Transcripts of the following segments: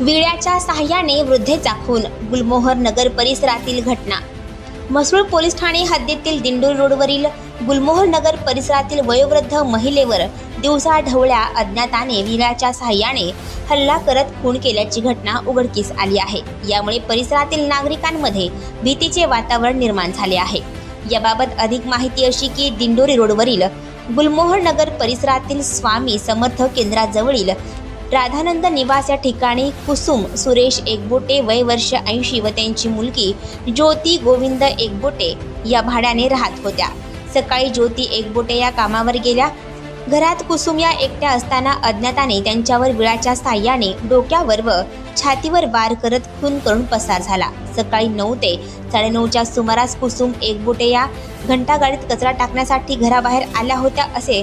विड्याच्या साह्याने वृद्धेचा खून गुलमोहर नगर परिसरातील घटना. म्हसरूळ पोलीस ठाणे हद्दीतील दिंडोरी रोडवरील गुलमोहर नगर परिसरातील वयोवृद्ध महिलेवर दिवसा ढवळ्या अज्ञाताने विड्याच्या साह्याने हल्ला करत खून केल्याची घटना उघडकीस आली आहे. यामुळे परिसरातील नागरिकांमध्ये भीतीचे वातावरण निर्माण झाले आहे. याबाबत अधिक माहिती अशी की दिंडोरी रोडवरील गुलमोहर नगर परिसरातील स्वामी समर्थ केंद्राजवळील राधानंद निवास या ठिकाणी कुसुम सुरेश एकबोटे वय वर्ष ऐंशी व त्यांची मुलगी ज्योती गोविंद एकबोटे या भाड्याने राहत होत्या. सकाळी ज्योती एकबोटे या कामावर गेल्या. घरात कुसुम या एकट्या असताना अज्ञाताने त्यांच्यावर विळाच्या साह्याने डोक्यावर व छातीवर वार करत खून करून पसार झाला. सकाळी नऊ ते साडेनऊच्या सुमारास कुसुम एकबोटे या घंटागाडीत कचरा टाकण्यासाठी घराबाहेर आल्या होत्या असे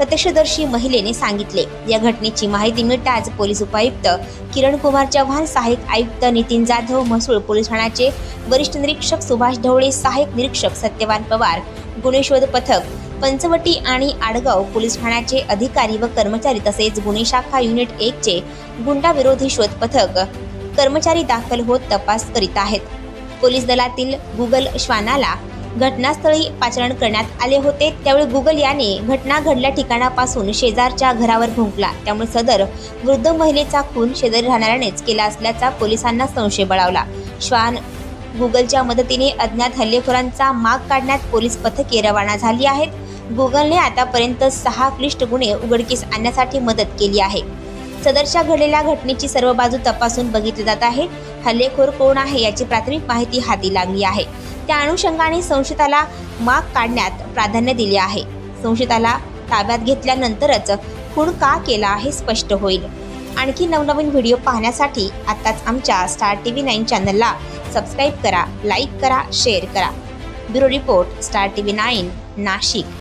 प्रत्यक्षदर्शी महिलेने सांगितले. या घटनेची माहिती मिळताच पोलीस उपायुक्त किरण कुमार चव्हाण सहाय्यक आयुक्त नितीन जाधव महसूल पोलीस ठाण्याचे वरिष्ठ निरीक्षक सुभाष ढवळे सहाय्यक निरीक्षक सत्यवान पवार गुन्हे शोध पथक पंचवटी आणि आडगाव पोलीस ठाण्याचे अधिकारी व कर्मचारी तसेच गुन्हे शाखा युनिट एकचे गुंडा विरोधी शोध पथक कर्मचारी दाखल होत तपास करीत आहेत. पोलीस दलातील गुगल श्वानाला घटनास्थळी पाचारण करण्यात आले होते. त्यावेळी गुगल याने घटना घडल्या ठिकाणापासून शेजारच्या घरावर भुंकला. त्यामुळे सदर वृद्ध महिलेचा खून शेजारी राहणाऱ्यानेच केला असल्याचा पोलिसांना संशय बळावला. श्वान गुगलच्या मदतीने अज्ञात हल्लेखोरांचा माग काढण्यात पोलीस पथके रवाना झाली आहेत. गुगलने आतापर्यंत सहा क्लिष्ट गुन्हे उघडकीस आणण्यासाठी मदत केली आहे. सदरच्या घडलेल्या घटनेची सर्व बाजू तपासून बघितली जात आहे. हल्लेखोर कोण आहे याची प्राथमिक माहिती हाती लागली आहे. त्या अनुषंगाने संशयिताला माग काढण्यात प्राधान्य दिले आहे. संशयिताला ताब्यात घेतल्यानंतरच खून का केला हे स्पष्ट होईल. आणखी नवनवीन व्हिडिओ पाहण्यासाठी आत्ताच आमच्या स्टार टी व्ही नाईन चॅनलला सबस्क्राईब करा लाईक करा शेअर करा. Bureau report star T V nine Nashik.